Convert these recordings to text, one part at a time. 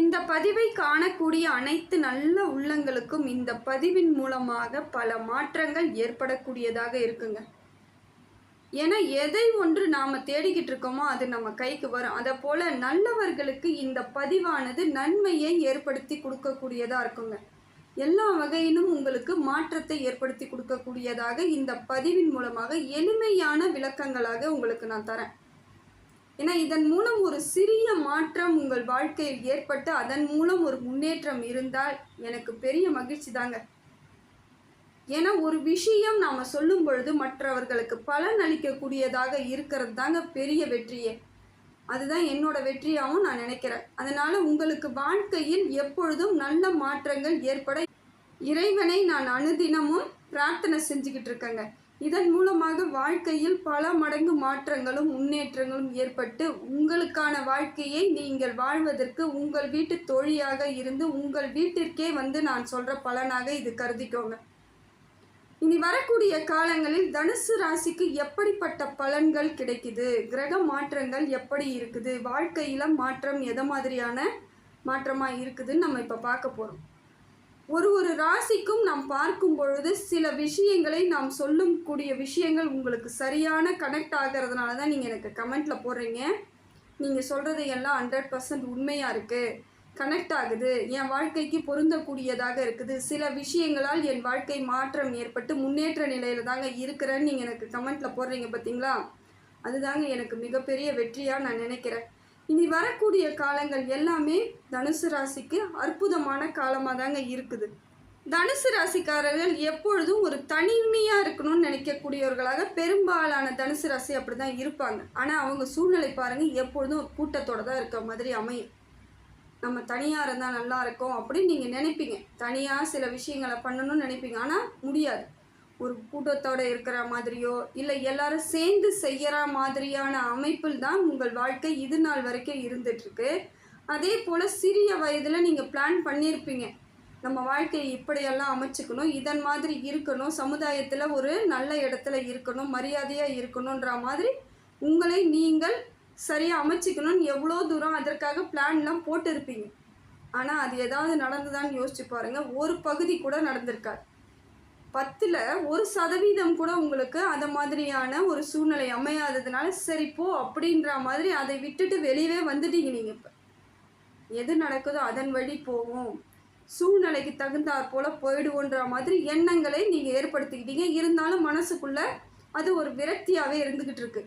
இந்த பதிவை காணக்கூடிய அனைத்து நல்ல உள்ளங்களுக்கும் இந்த பதிவின் மூலமாக பல மாற்றங்கள் ஏற்படக்கூடியதாக இருக்குங்க. ஏன்னா எதை ஒன்று நாம் தேடிக்கிட்டு இருக்கோமோ அது நம்ம கைக்கு வரும். அதை போல் நல்லவர்களுக்கு இந்த பதிவானது நன்மையை ஏற்படுத்தி கொடுக்கக்கூடியதாக இருக்குங்க. எல்லா வகையிலும் உங்களுக்கு மாற்றத்தை ஏற்படுத்தி கொடுக்கக்கூடியதாக இந்த பதிவின் மூலமாக எளிமையான விளக்கங்களாக உங்களுக்கு நான் தரேன். ஏன்னா இதன் மூலம் ஒரு சிறிய மாற்றம் உங்கள் வாழ்க்கையில் ஏற்பட்டு அதன் மூலம் ஒரு முன்னேற்றம் இருந்தால் எனக்கு பெரிய மகிழ்ச்சி தாங்க. ஏன்னா ஒரு விஷயம் நாம் சொல்லும் பொழுது மற்றவர்களுக்கு பலன் அளிக்கக்கூடியதாக இருக்கிறது தாங்க பெரிய வெற்றியே. அதுதான் என்னோட வெற்றியாகவும் நான் நினைக்கிறேன். அதனால் உங்களுக்கு வாழ்க்கையில் எப்பொழுதும் நல்ல மாற்றங்கள் ஏற்பட இறைவனை நான் அனுதினமும் பிரார்த்தனை செஞ்சுக்கிட்டு இருக்கேங்க. இதன் மூலமாக வாழ்க்கையில் பல மடங்கு மாற்றங்களும் முன்னேற்றங்களும் ஏற்பட்டு உங்களுக்கான வாழ்க்கையை நீங்கள் வாழ்வதற்கு உங்கள் வீட்டு தோழியாக இருந்து உங்கள் வீட்டிற்கே வந்து நான் சொல்கிற பலனாக இது கருதிக்கோங்க. இனி வரக்கூடிய காலங்களில் தனுசு ராசிக்கு எப்படிப்பட்ட பலன்கள் கிடைக்குது? கிரக மாற்றங்கள் எப்படி இருக்குது? வாழ்க்கையில மாற்றம் எதை மாதிரியான மாற்றமாக இருக்குதுன்னு நம்ம இப்போ பார்க்க போகிறோம் ஒரு ஒரு ராசிக்கும் நாம் பார்க்கும் பொழுது சில விஷயங்களை நாம் சொல்லும் கூடிய விஷயங்கள் உங்களுக்கு சரியான கனெக்ட் ஆகிறதுனால தான் நீங்கள் எனக்கு கமெண்ட்டில் போடுறீங்க. நீங்கள் சொல்கிறது எல்லாம் ஹண்ட்ரட் பர்சன்ட் உண்மையாக இருக்குது கனெக்ட் ஆகுது. என் வாழ்க்கைக்கு பொருந்தக்கூடியதாக இருக்குது. சில விஷயங்களால் என் வாழ்க்கை மாற்றம் ஏற்பட்டு முன்னேற்ற நிலையில் தாங்க இருக்கிறேன்னு நீங்கள் எனக்கு கமெண்ட்டில் போடுறீங்க பார்த்தீங்களா அதுதாங்க எனக்கு மிகப்பெரிய வெற்றியாக நான் நினைக்கிறேன். இனி வரக்கூடிய காலங்கள் எல்லாமே தனுசு ராசிக்கு அற்புதமான காலமாக தாங்க இருக்குது. தனுசு ராசிக்காரர்கள் எப்பொழுதும் ஒரு தனிமையாக இருக்கணும்னு நினைக்கக்கூடியவர்களாக பெரும்பாலான தனுசு ராசி அப்படி தான் இருப்பாங்க. ஆனால் அவங்க சூழ்நிலை பாருங்கள் எப்பொழுதும் ஒரு கூட்டத்தோடு தான் இருக்க மாதிரி அமையும். நம்ம தனியாக இருந்தால் நல்லா இருக்கும் அப்படின்னு நீங்கள் நினைப்பீங்க. தனியாக சில விஷயங்களை பண்ணணும்னு நினைப்பீங்க. ஆனால் முடியாது. ஒரு கூட்டத்தோடு இருக்கிற மாதிரியோ இல்லை எல்லாரும் சேர்ந்து செய்கிற மாதிரியான அமைப்பில் தான் உங்கள் வாழ்க்கை இது நாள் வரைக்கும் இருந்துகிட்ருக்கு அதே போல் சிறிய வயதில் நீங்கள் பிளான் பண்ணியிருப்பீங்க நம்ம வாழ்க்கையை இப்படியெல்லாம் அமைச்சுக்கணும் இதன் மாதிரி இருக்கணும் சமுதாயத்தில் ஒரு நல்ல இடத்துல இருக்கணும் மரியாதையாக இருக்கணுன்ற மாதிரி உங்களை நீங்கள் சரியாக அமைச்சிக்கணும்னு எவ்வளோ தூரம் அதற்காக பிளான்லாம் போட்டிருப்பீங்க. ஆனால் அது ஏதாவது நடந்துதான்னு யோசிச்சு பாருங்கள் ஒரு பகுதி கூட நடந்திருக்காது. பத்தில் ஒரு சதவீதம் கூட உங்களுக்கு அந்த மாதிரியான ஒரு சூழ்நிலை அமையாததுனால சரி போ அப்படின்ற மாதிரி அதை விட்டுட்டு வெளியவே வந்துட்டீங்க நீங்கள் இப்போ. எது நடக்குதோ அதன் வழி போவோம் சூழ்நிலைக்கு தகுந்தாற் போல் போயிடுவோன்ற மாதிரி எண்ணங்களை நீங்கள் ஏற்படுத்திக்கிட்டீங்க. இருந்தாலும் மனசுக்குள்ளே அது ஒரு விரக்தியாகவே இருந்துக்கிட்டு இருக்கு.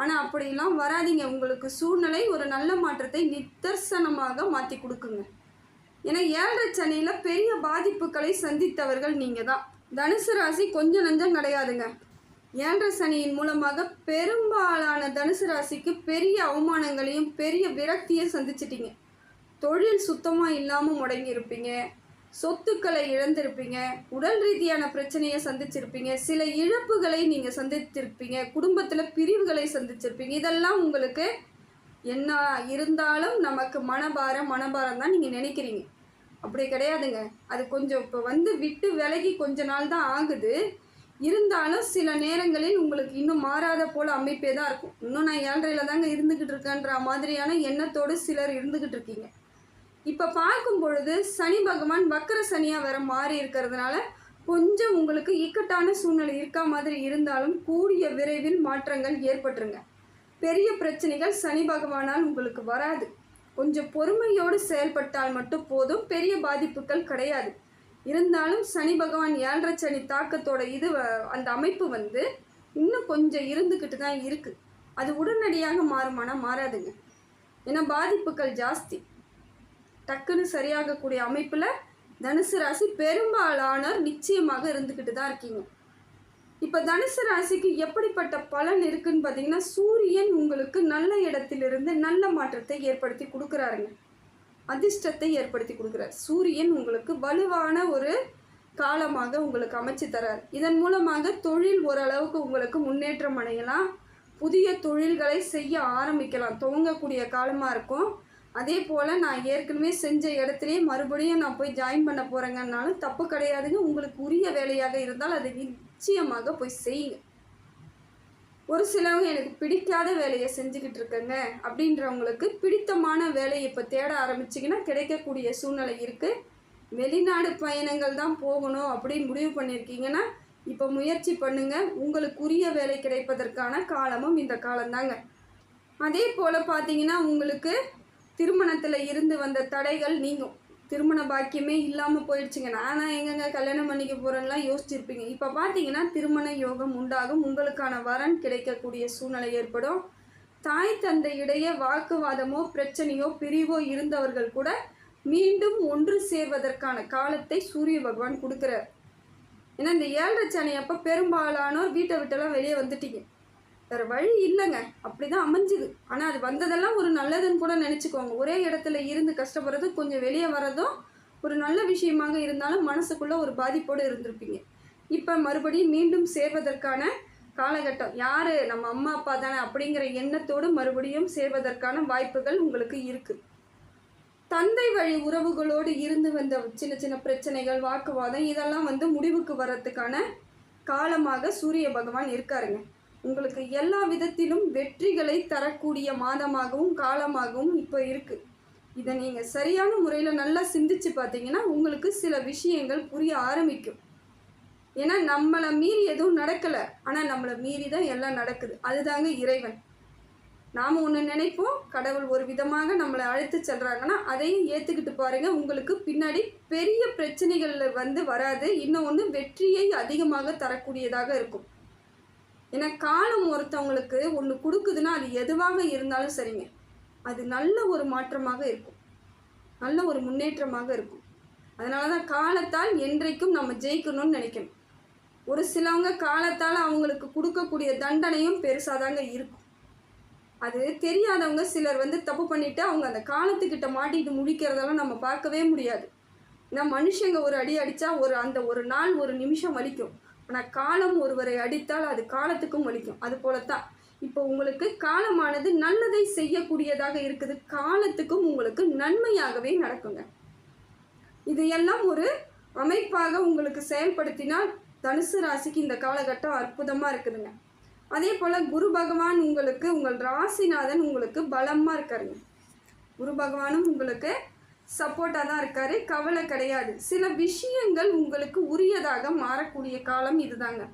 ஆனால் அப்படிலாம் வராதீங்க. உங்களுக்கு சூழ்நிலை ஒரு நல்ல மாற்றத்தை நிதர்சனமாக மாற்றி கொடுக்குங்க. ஏன்னா ஏழரை சனியில் பெரிய பாதிப்புகளை சந்தித்தவர்கள் நீங்கள் தான் தனுசு ராசி கொஞ்சம் நஞ்சம் கிடையாதுங்க. ஏழரை சனியின் மூலமாக பெரும்பாலான தனுசு ராசிக்கு பெரிய அவமானங்களையும் பெரிய விரக்தியை சந்திச்சிட்டிங்க. தொழில் சுத்தமாக இல்லாமல் முடங்கியிருப்பீங்க. சொத்துக்களை இழந்திருப்பீங்க. உடல் ரீதியான பிரச்சனையை சந்திச்சிருப்பீங்க. சில இழப்புகளை நீங்கள் சந்தித்திருப்பீங்க. குடும்பத்தில் பிரிவுகளை சந்திச்சிருப்பீங்க. இதெல்லாம் உங்களுக்கு என்ன இருந்தாலும் நமக்கு மனபாரம் மனபாரம் தான் நீங்கள் நினைக்கிறீங்க. அப்படி கிடையாதுங்க. அது கொஞ்சம் இப்போ வந்து விட்டு விலகி கொஞ்ச நாள் தான் ஆகுது. இருந்தாலும் சில நேரங்களில் உங்களுக்கு இன்னும் மாறாத போல் அமைப்பே தான் இருக்கும். இன்னும் நான் ஏழ்றையில் தாங்க இருந்துக்கிட்டு இருக்கேன்ற மாதிரியான எண்ணத்தோடு சிலர் இருந்துக்கிட்டு இருக்கீங்க. இப்போ பார்க்கும் பொழுது சனி பகவான் வக்கர சனியாக வேற மாறி இருக்கிறதுனால கொஞ்சம் உங்களுக்கு இக்கட்டான சூழ்நிலை இருக்கா மாதிரி இருந்தாலும் கூடிய விரைவில் மாற்றங்கள் ஏற்பட்டுருங்க. பெரிய பிரச்சனைகள் சனி பகவானால் உங்களுக்கு வராது. கொஞ்சம் பொறுமையோடு செயல்பட்டால் மட்டும் போதும் பெரிய பாதிப்புகள் கிடையாது. இருந்தாலும் சனி பகவான் ஏழரை சனி தாக்கத்தோட இது வ- அந்த அமைப்பு வந்து இன்னும் கொஞ்சம் இருந்துக்கிட்டு தான் இருக்குது அது உடனடியாக மாறுமானா மாறாதுங்க. ஏன்னா பாதிப்புகள் ஜாஸ்தி. டக்குன்னு சரியாகக்கூடிய அமைப்பில் தனுசு ராசி பெரும்பாலானோர் நிச்சயமாக இருந்துக்கிட்டு தான் இருக்கீங்க. இப்போ தனுசு ராசிக்கு எப்படிப்பட்ட பலன் இருக்குன்னு பார்த்தீங்கன்னா சூரியன் உங்களுக்கு நல்ல இடத்திலிருந்து நல்ல மாற்றத்தை ஏற்படுத்தி கொடுக்குறாருங்க. அதிர்ஷ்டத்தை ஏற்படுத்தி கொடுக்குறார். சூரியன் உங்களுக்கு வலுவான ஒரு காலமாக உங்களுக்கு அமைச்சு தரார். இதன் மூலமாக தொழில் ஓரளவுக்கு உங்களுக்கு முன்னேற்றம் அடையலாம். புதிய தொழில்களை செய்ய ஆரம்பிக்கலாம். துவங்கக்கூடிய காலமாக இருக்கும். அதே போல் நான் ஏற்கனவே செஞ்ச இடத்துலையே மறுபடியும் நான் போய் ஜாயின் பண்ண போகிறேங்கன்னாலும் தப்பு கிடையாதுங்க. உங்களுக்கு உரிய வேலையாக இருந்தால் அதை நிச்சயமாக போய் செய்யுங்க. ஒரு சிலவங்க எனக்கு பிடிக்காத வேலையை செஞ்சுக்கிட்டு இருக்கேங்க. அப்படின்றவங்களுக்கு பிடித்தமான வேலையை இப்போ தேட ஆரம்பிச்சிங்கன்னா கிடைக்கக்கூடிய சூழ்நிலை இருக்குது வெளிநாடு பயணங்கள் தான் போகணும் அப்படின்னு முடிவு பண்ணியிருக்கீங்கன்னா இப்போ முயற்சி பண்ணுங்க. உங்களுக்குரிய வேலை கிடைப்பதற்கான காலமும் இந்த காலம்தாங்க. அதே போல் பார்த்தீங்கன்னா உங்களுக்கு திருமணத்தில் இருந்து வந்த தடைகள் நீங்கும். திருமண பாக்கியமே இல்லாமல் போயிடுச்சுங்க. நானாக எங்கெங்க கல்யாணம் பண்ணிக்க போகிறேன்லாம் யோசிச்சிருப்பீங்க. இப்போ பார்த்தீங்கன்னா திருமண யோகம் உண்டாகும். உங்களுக்கான வரன் கிடைக்கக்கூடிய சூழ்நிலை ஏற்படும். தாய் தந்தை இடையே வாக்குவாதமோ பிரச்சனையோ பிரிவோ இருந்தவர்கள் கூட மீண்டும் ஒன்று சேர்வதற்கான காலத்தை சூரிய பகவான் கொடுக்குறார். ஏன்னா இந்த ஏழரை சனி அப்போ பெரும்பாலானோர் வீட்டை விட்டெல்லாம் வெளியே வந்துட்டீங்க. வேறு வழி இல்லைங்க. அப்படி தான் அமைஞ்சுது. ஆனால் அது வந்ததெல்லாம் ஒரு நல்லதுன்னு கூட நினச்சிக்கோங்க. ஒரே இடத்துல இருந்து கஷ்டப்படுறது கொஞ்சம் வெளியே வரதும் ஒரு நல்ல விஷயமாக இருந்தாலும் மனசுக்குள்ளே ஒரு பாதிப்போடு இருந்திருப்பீங்க. இப்போ மறுபடியும் மீண்டும் சேர்வதற்கான காலகட்டம். யார்? நம்ம அம்மா அப்பா தானே அப்படிங்கிற எண்ணத்தோடு மறுபடியும் சேர்வதற்கான வாய்ப்புகள் உங்களுக்கு இருக்குது தந்தை வழி உறவுகளோடு இருந்து வந்த சின்ன சின்ன பிரச்சனைகள் வாக்குவாதம் இதெல்லாம் வந்து முடிவுக்கு வர்றதுக்கான காலமாக சூரிய பகவான் இருக்காருங்க. உங்களுக்கு எல்லா விதத்திலும் வெற்றிகளை தரக்கூடிய மாதமாகவும் காலமாகவும் இப்போ இருக்குது இதை நீங்கள் சரியான முறையில் நல்லா சிந்திச்சு பார்த்தீங்கன்னா உங்களுக்கு சில விஷயங்கள் புரிய ஆரம்பிக்கும். ஏன்னா நம்மளை மீறி எதுவும் நடக்கலை. ஆனால் நம்மளை மீறி தான் எல்லாம் நடக்குது. அதுதாங்க இறைவன். நாம் ஒன்று நினைப்போம் கடவுள் ஒரு விதமாக நம்மளை அழைத்து செல்கிறாங்கன்னா அதையும் ஏற்றுக்கிட்டு பாருங்கள் உங்களுக்கு பின்னாடி பெரிய பிரச்சனைகளில் வந்து வராது. இன்னும் ஒன்று வெற்றியை அதிகமாக தரக்கூடியதாக இருக்கும். ஏன்னா காலம் ஒருத்தவங்களுக்கு ஒன்று கொடுக்குதுன்னா அது எதுவாக இருந்தாலும் சரிங்க. அது நல்ல ஒரு மாற்றமாக இருக்கும். நல்ல ஒரு முன்னேற்றமாக இருக்கும். அதனால தான் காலத்தால் என்றைக்கும் நம்ம ஜெயிக்கணும்னு நினைக்கணும். ஒரு சிலவங்க காலத்தால் அவங்களுக்கு கொடுக்கக்கூடிய தண்டனையும் பெருசாக தாங்க இருக்கும். அது தெரியாதவங்க சிலர் வந்து தப்பு பண்ணிவிட்டு அவங்க அந்த காலத்துக்கிட்ட மாட்டிட்டு முடிக்கிறதெல்லாம் நம்ம பார்க்கவே முடியாது. ஏன்னா மனுஷங்க ஒரு அடி அடித்தா ஒரு அந்த ஒரு நாள் ஒரு நிமிஷம் வலிக்கும். ஆனால் காலம் ஒருவரை அடித்தால் அது காலத்துக்கும் வலிக்கும் அது போலத்தான். இப்போ உங்களுக்கு காலமானது நல்லதை செய்யக்கூடியதாக இருக்குது. காலத்துக்கும் உங்களுக்கு நன்மையாகவே நடக்குங்க. இது எல்லாம் ஒரு அமைப்பாக உங்களுக்கு செயல்படுத்தினால் தனுசு ராசிக்கு இந்த காலகட்டம் அற்புதமாக இருக்குதுங்க. அதே போல் குரு பகவான் உங்களுக்கு உங்கள் ராசிநாதன் உங்களுக்கு பலமாக இருக்காருங்க. குரு பகவானும் உங்களுக்கு சப்போர்ட்டாக தான் இருக்காரு கவலை கிடையாது. சில விஷயங்கள் உங்களுக்கு உரியதாக மாறக்கூடிய காலம் இதுதாங்க.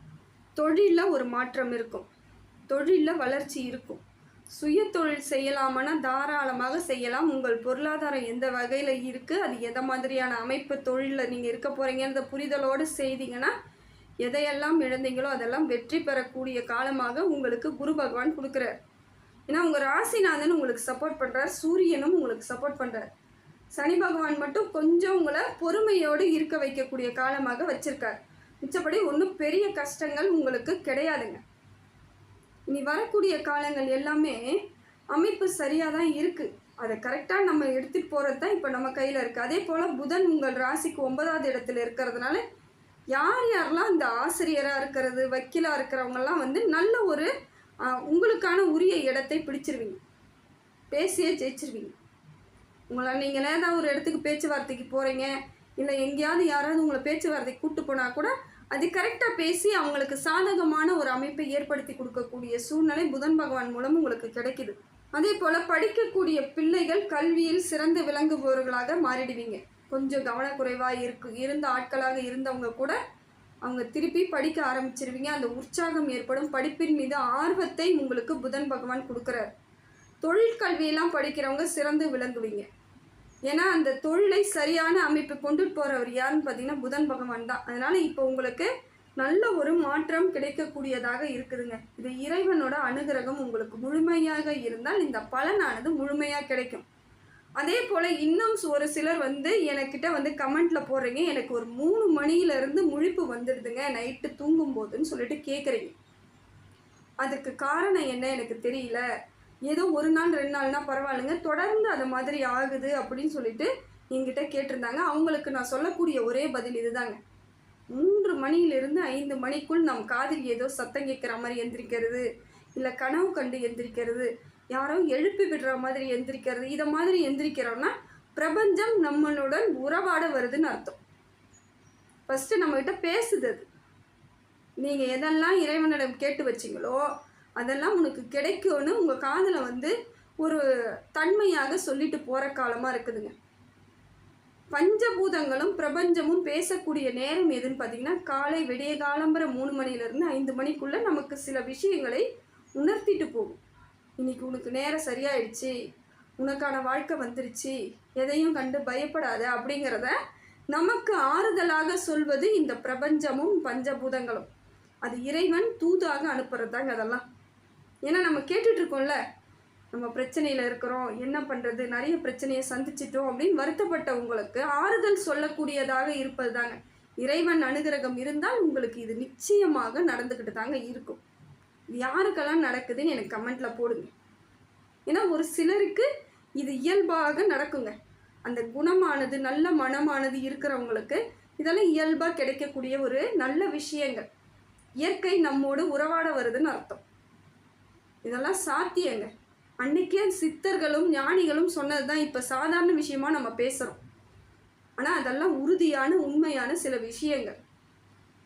தொழிலில் ஒரு மாற்றம் இருக்கும். தொழிலில் வளர்ச்சி இருக்கும். சுய தொழில் செய்யலாமனா தாராளமாக செய்யலாம். உங்கள் பொருளாதாரம் எந்த வகையில் இருக்குது அது எதை மாதிரியான அமைப்பு தொழிலில் நீங்கள் இருக்க போகிறீங்கன்ற புரிதலோடு செய்தீங்கன்னா எதையெல்லாம் இழந்தீங்களோ அதெல்லாம் வெற்றி பெறக்கூடிய காலமாக உங்களுக்கு குரு பகவான் கொடுக்குறார். ஏன்னா உங்கள் ராசிநாதன் உங்களுக்கு சப்போர்ட் பண்ணுறார் சூரியனும் உங்களுக்கு சப்போர்ட் பண்ணுறார் சனி பகவான் மட்டும் கொஞ்சம் உங்களை பொறுமையோடு இருக்க வைக்கக்கூடிய காலமாக வச்சிருக்கார். மிச்சப்படி ஒன்றும் பெரிய கஷ்டங்கள் உங்களுக்கு கிடையாதுங்க. இனி வரக்கூடிய காலங்கள் எல்லாமே அமைப்பு சரியாக தான் இருக்குது அதை கரெக்டாக நம்ம எடுத்துகிட்டு போகிறது தான் இப்போ நம்ம கையில் இருக்குது அதே போல் புதன் உங்கள் ராசிக்கு ஒன்பதாவது இடத்துல இருக்கிறதுனால யார் யாரெல்லாம் இந்த ஆசிரியராக இருக்கிறது வக்கீலாக இருக்கிறவங்கெல்லாம் வந்து நல்ல ஒரு உங்களுக்கான உரிய இடத்தை பிடிச்சிருவீங்க. பேசியே ஜெயிச்சிருவீங்க. உங்களை நீங்கள் நேரம் ஒரு இடத்துக்கு பேச்சுவார்த்தைக்கு போகிறீங்க இல்லை எங்கேயாவது யாராவது உங்களை பேச்சுவார்த்தைக்கு கூப்பிட்டு போனால் கூட அது கரெக்டாக பேசி அவங்களுக்கு சாதகமான ஒரு அமைப்பை ஏற்படுத்தி கொடுக்கக்கூடிய சூழ்நிலை புதன் பகவான் மூலம் உங்களுக்கு கிடைக்குது. அதே போல் படிக்கக்கூடிய பிள்ளைகள் கல்வியில் சிறந்து விளங்குபவர்களாக மாறிடுவீங்க. கொஞ்சம் கவனக்குறைவாக இருக்கு இருந்த ஆட்களாக இருந்தவங்க கூட அவங்க திருப்பி படிக்க ஆரம்பிச்சிருவீங்க. அந்த உற்சாகம் ஏற்படும். படிப்பின் மீது ஆர்வத்தை உங்களுக்கு புதன் பகவான் கொடுக்குறார். தொழிற்கல்வியெல்லாம் படிக்கிறவங்க சிறந்து விளங்குவீங்க. ஏன்னா அந்த தொழிலை சரியான அமைப்பு கொண்டுட்டு போகிறவர் யாருன்னு பார்த்தீங்கன்னா புதன் பகவான் தான். அதனால் இப்போ உங்களுக்கு நல்ல ஒரு மாற்றம் கிடைக்கக்கூடியதாக இருக்குதுங்க. இது இறைவனோட அனுகிரகம் உங்களுக்கு முழுமையாக இருந்தால் இந்த பலனானது முழுமையாக கிடைக்கும். அதே போல் இன்னும் ஒரு சிலர் வந்து எனக்கிட்ட வந்து கமெண்ட்டில் போடுறீங்க. எனக்கு ஒரு மூணு மணியிலேருந்து முழிப்பு வந்துடுதுங்க. நைட்டு தூங்கும் போதுன்னு சொல்லிட்டு கேட்குறீங்க அதுக்கு காரணம் என்ன எனக்கு தெரியல. ஏதோ ஒரு நாள் ரெண்டு நாள்னா பரவாயில்லைங்க. தொடர்ந்து அது மாதிரி ஆகுது அப்படின்னு சொல்லிட்டு என்கிட்ட கேட்டிருந்தாங்க. அவங்களுக்கு நான் சொல்லக்கூடிய ஒரே பதில் இதுதாங்க. மூன்று மணியிலிருந்து ஐந்து மணிக்குள் நம் காதில் ஏதோ சத்தம் கேட்குற மாதிரி எந்திரிக்கிறது இல்லை கனவு கண்டு எந்திரிக்கிறது யாரோ எழுப்பி விடுற மாதிரி எந்திரிக்கிறது இதை மாதிரி எந்திரிக்கிறோன்னா பிரபஞ்சம் நம்மளுடன் உறவாட வருதுன்னு அர்த்தம். ஃபஸ்ட்டு நம்மக்கிட்ட பேசுது அது. நீங்கள் எதெல்லாம் இறைவனிடம் கேட்டு வச்சிங்களோ அதெல்லாம் உனக்கு கிடைக்கும்னு உங்கள் காதில் வந்து ஒரு தன்மையாக சொல்லிட்டு போகிற காலமாக இருக்குதுங்க. பஞ்சபூதங்களும் பிரபஞ்சமும் பேசக்கூடிய நேரம் எதுன்னு பார்த்தீங்கன்னா காலை விடிய காலம்புற மூணு மணிலேருந்து ஐந்து மணிக்குள்ளே நமக்கு சில விஷயங்களை உணர்த்திட்டு போகும். இன்னைக்கு உனக்கு நேரம் சரியாயிடுச்சு உனக்கான வாழ்க்கை வந்துருச்சு எதையும் கண்டு பயப்படாத அப்படிங்கிறத நமக்கு ஆறுதலாக சொல்வது இந்த பிரபஞ்சமும் பஞ்சபூதங்களும். அது இறைவன் தூதாக அனுப்புறது தாங்க அதெல்லாம். ஏன்னா நம்ம கேட்டுட்ருக்கோம்ல நம்ம பிரச்சனையில் இருக்கிறோம் என்ன பண்ணுறது நிறைய பிரச்சனையை சந்திச்சிட்டோம் அப்படின்னு வருத்தப்பட்ட உங்களுக்கு ஆறுதல் சொல்லக்கூடியதாக இருப்பது தாங்க இறைவன் அனுகிரகம் இருந்தால் உங்களுக்கு இது நிச்சயமாக நடந்துக்கிட்டு தாங்க இருக்கும் யாருக்கெல்லாம் நடக்குதுன்னு எனக்கு கமெண்ட்டில் போடுங்க. ஏன்னா ஒரு சிலருக்கு இது இயல்பாக நடக்குங்க. அந்த குணமானது நல்ல மனமானது இருக்கிறவங்களுக்கு இதெல்லாம் இயல்பாக கிடைக்கக்கூடிய ஒரு நல்ல விஷயங்கள். இயற்கை நம்மோடு உறவாட வருதுன்னு அர்த்தம். இதெல்லாம் சாத்தியங்க. அன்னைக்கே சித்தர்களும் ஞானிகளும் சொன்னது தான் இப்போ சாதாரண விஷயமா நம்ம பேசுகிறோம் ஆனால் அதெல்லாம் உறுதியான உண்மையான சில விஷயங்கள்.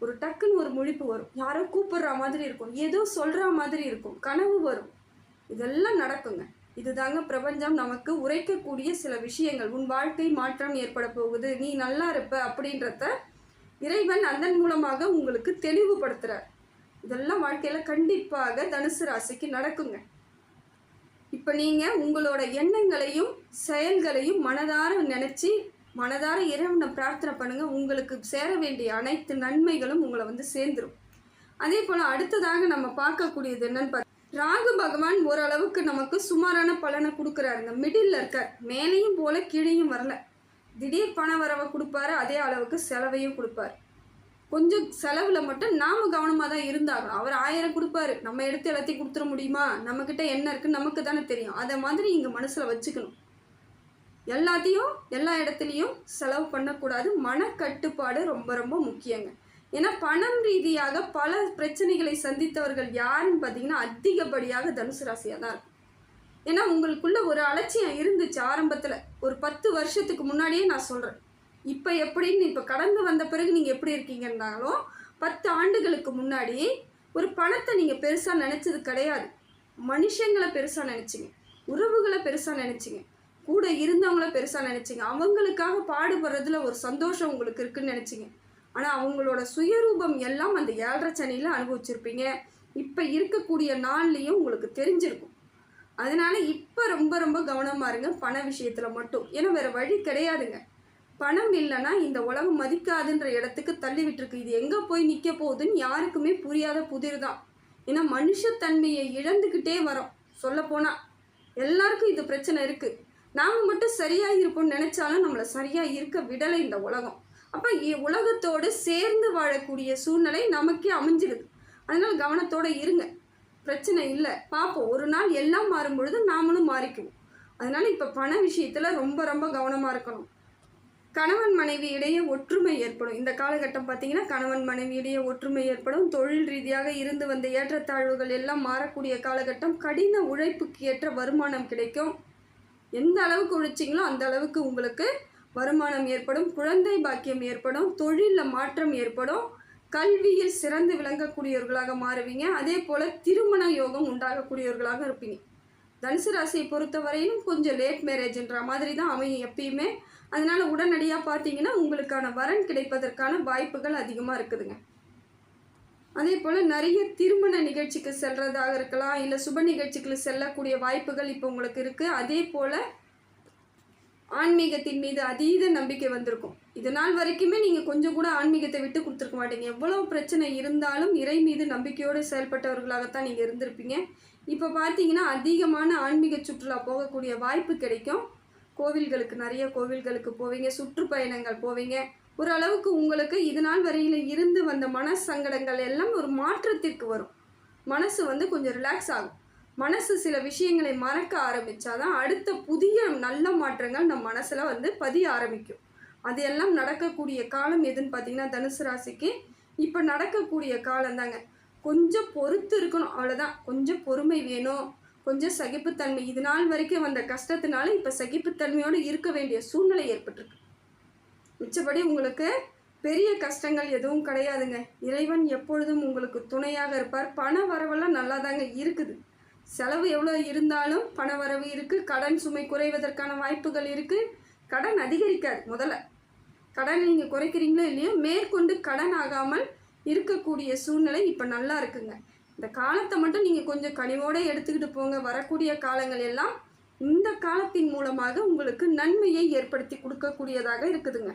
ஒரு டக்குன்னு ஒரு முழிப்பு வரும். யாரோ கூப்பிடுற மாதிரி இருக்கும். ஏதோ சொல்கிற மாதிரி இருக்கும். கனவு வரும். இதெல்லாம் நடக்குங்க. இதுதாங்க பிரபஞ்சம். நமக்கு உரைக்கக்கூடிய சில விஷயங்கள். உன் வாழ்க்கை மாற்றம் ஏற்பட போகுது. நீ நல்லா இருப்ப அப்படின்றத இறைவன் அதன் மூலமாக உங்களுக்கு தெளிவுபடுத்துகிறார் இதெல்லாம் வாழ்க்கையில் கண்டிப்பாக தனுசு ராசிக்கு நடக்குங்க. இப்போ நீங்கள் உங்களோட எண்ணங்களையும் செயல்களையும் மனதார நினச்சி மனதார இறைவனை பிரார்த்தனை பண்ணுங்கள் உங்களுக்கு சேர வேண்டிய அனைத்து நன்மைகளும் உங்களை வந்து சேர்ந்துரும். அதே போல் அடுத்ததாக நம்ம பார்க்கக்கூடியது என்னன்னு பார்த்து ராகு பகவான் ஓரளவுக்கு நமக்கு சுமாரான பலனை கொடுக்குறாருங்க. மிடில் இருக்கார். மேலேயும் போல கீழேயும் வரல. திடீர் பண வரவை கொடுப்பாரு. அதே அளவுக்கு செலவையும் கொடுப்பாரு. கொஞ்சம் செலவில் மட்டும் நாம் கவனமாக தான் இருந்தாகணும். அவர் ஆயிரம் கொடுப்பாரு. நம்ம எடுத்து எல்லாத்தையும் கொடுத்துட முடியுமா? நம்மக்கிட்ட என்ன இருக்குன்னு நமக்கு தானே தெரியும். அதை மாதிரி இங்கே மனசில் வச்சுக்கணும். எல்லாத்தையும் எல்லா இடத்துலையும் செலவு பண்ணக்கூடாது. மனக்கட்டுப்பாடு ரொம்ப ரொம்ப முக்கியங்க. ஏன்னா பணம் ரீதியாக பல பிரச்சனைகளை சந்தித்தவர்கள் யாருன்னு பார்த்தீங்கன்னா அதிகப்படியாக தனுசு ராசியாக தான் இருக்கும். ஏன்னா உங்களுக்குள்ள ஒரு அலட்சியம் இருந்துச்சு ஆரம்பத்தில். ஒரு பத்து வருஷத்துக்கு முன்னாடியே நான் சொல்கிறேன் இப்போ எப்படின்னு இப்போ கடந்து வந்த பிறகு நீங்கள் எப்படி இருக்கீங்கன்னாலும் பத்து ஆண்டுகளுக்கு முன்னாடி ஒரு பணத்தை நீங்கள் பெருசாக நினச்சது கிடையாது. மனுஷங்களை பெருசாக நினச்சிங்க. உறவுகளை பெருசாக நினச்சிங்க. கூட இருந்தவங்கள பெருசாக நினச்சிங்க. அவங்களுக்காக பாடுபடுறதுல ஒரு சந்தோஷம் உங்களுக்கு இருக்குன்னு நினச்சிங்க. ஆனால் அவங்களோட சுயரூபம் எல்லாம் அந்த ஏழரை சனியில் அனுபவிச்சிருப்பீங்க. இப்போ இருக்கக்கூடிய நாள்லேயும் உங்களுக்கு தெரிஞ்சிருக்கும். அதனால இப்போ ரொம்ப ரொம்ப கவனமாக இருங்க. பண விஷயத்தில் மட்டும். ஏன்னா வேறு வழி கிடையாதுங்க. பணம் இல்லைன்னா இந்த உலகம் மதிக்காதுன்ற இடத்துக்கு தள்ளிவிட்டுருக்கு. இது எங்கே போய் நிற்க போகுதுன்னு யாருக்குமே புரியாத புதிர் தான் ஏன்னா மனுஷத்தன்மையை இழந்துக்கிட்டே வரோம் சொல்லப்போனால் எல்லாருக்கும் இது பிரச்சனை இருக்குது நாம் மட்டும் சரியாக இருப்போம்னு நினச்சாலும் நம்மளை சரியாக இருக்க விடலை இந்த உலகம். அப்போ உலகத்தோடு சேர்ந்து வாழக்கூடிய சூழ்நிலை நமக்கே அமைஞ்சிருது. அதனால் கவனத்தோடு இருங்க. பிரச்சனை இல்லை. பார்ப்போம் ஒரு நாள் எல்லாம் மாறும் பொழுது நாமளும் மாறிக்குவோம். அதனால் இப்போ பண விஷயத்தில் ரொம்ப ரொம்ப கவனமாக இருக்கணும். கணவன் மனைவி இடையே ஒற்றுமை ஏற்படும். இந்த காலகட்டம் பார்த்தீங்கன்னா கணவன் மனைவி இடையே ஒற்றுமை ஏற்படும். தொழில் ரீதியாக இருந்து வந்த ஏற்றத்தாழ்வுகள் எல்லாம் மாறக்கூடிய காலகட்டம். கடின உழைப்புக்கு ஏற்ற வருமானம் கிடைக்கும். எந்த அளவுக்கு உழைச்சிங்களோ அந்த அளவுக்கு உங்களுக்கு வருமானம் ஏற்படும். குழந்தை பாக்கியம் ஏற்படும். தொழிலில் மாற்றம் ஏற்படும். கல்வியில் சிறந்து விளங்கக்கூடியவர்களாக மாறுவீங்க. அதே போல் திருமண யோகம் உண்டாகக்கூடியவர்களாக இருப்பீங்க. தனுசு ராசியை பொறுத்தவரையிலும் கொஞ்சம் லேட் மேரேஜ்ன்ற மாதிரி தான் அமையும் எப்பயுமே. அதனால் உடனடியாக பார்த்தீங்கன்னா உங்களுக்கான வரன் கிடைப்பதற்கான வாய்ப்புகள் அதிகமாக இருக்குதுங்க. அதே போல் நிறைய திருமண நிகழ்ச்சிக்கு செல்கிறதாக இருக்கலாம் இல்லை சுப நிகழ்ச்சிக்கு செல்லக்கூடிய வாய்ப்புகள் இப்போ உங்களுக்கு இருக்குது அதே போல் ஆன்மீகத்தின் மீது அதீத நம்பிக்கை வந்திருக்கும். இது நாள் வரைக்குமே நீங்கள் கொஞ்சம் கூட ஆன்மீகத்தை விட்டு கொடுத்துருக்க மாட்டீங்க. எவ்வளோ பிரச்சனை இருந்தாலும் இறை மீது நம்பிக்கையோடு செயல்பட்டவர்களாகத்தான் நீங்கள் இருந்திருப்பீங்க. இப்போ பார்த்தீங்கன்னா அதிகமான ஆன்மீக சுற்றுலா போகக்கூடிய வாய்ப்பு கிடைக்கும். கோவில்களுக்கு நிறைய கோவில்களுக்கு போவீங்க சுற்றுப்பயணங்கள் போவீங்க. ஓரளவுக்கு உங்களுக்கு இது நாள் வரையில் இருந்து வந்த மன சங்கடங்கள் எல்லாம் ஒரு மாற்றத்திற்கு வரும். மனசு வந்து கொஞ்சம் ரிலாக்ஸ் ஆகும். மனசு சில விஷயங்களை மறக்க ஆரம்பித்தாதான் அடுத்த புதிய நல்ல மாற்றங்கள் நம் மனசில் வந்து பதிய ஆரம்பிக்கும். அது எல்லாம் நடக்கக்கூடிய காலம் எதுன்னு பார்த்தீங்கன்னா தனுசு ராசிக்கு இப்போ நடக்கக்கூடிய காலம் தாங்க கொஞ்சம் பொறுத்து இருக்கணும் அவ்வளோதான் கொஞ்சம் பொறுமை வேணும். கொஞ்சம் சகிப்புத்தன்மை. இது நாள் வரைக்கும் வந்த கஷ்டத்தினால இப்போ சகிப்புத்தன்மையோடு இருக்க வேண்டிய சூழ்நிலை ஏற்பட்டிருக்கு. மிச்சபடி உங்களுக்கு பெரிய கஷ்டங்கள் எதுவும் கிடையாதுங்க. இறைவன் எப்பொழுதும் உங்களுக்கு துணையாக இருப்பார். பண வரவெல்லாம் நல்லா தாங்க இருக்குது. செலவு எவ்வளோ இருந்தாலும் பண வரவு இருக்குது கடன் சுமை குறைவதற்கான வாய்ப்புகள் இருக்குது கடன் அதிகரிக்காது முதல்ல. கடன் நீங்கள் குறைக்கிறீங்களோ இல்லையோ மேற்கொண்டு கடன் ஆகாமல் இருக்கக்கூடிய சூழ்நிலை இப்போ நல்லா இருக்குங்க. இந்த காலத்தை மட்டும் நீங்கள் கொஞ்சம் கனிவோடு எடுத்துக்கிட்டு போங்க. வரக்கூடிய காலங்கள் எல்லாம் இந்த காலத்தின் மூலமாக உங்களுக்கு நன்மையை ஏற்படுத்தி கொடுக்கக்கூடியதாக இருக்குதுங்க.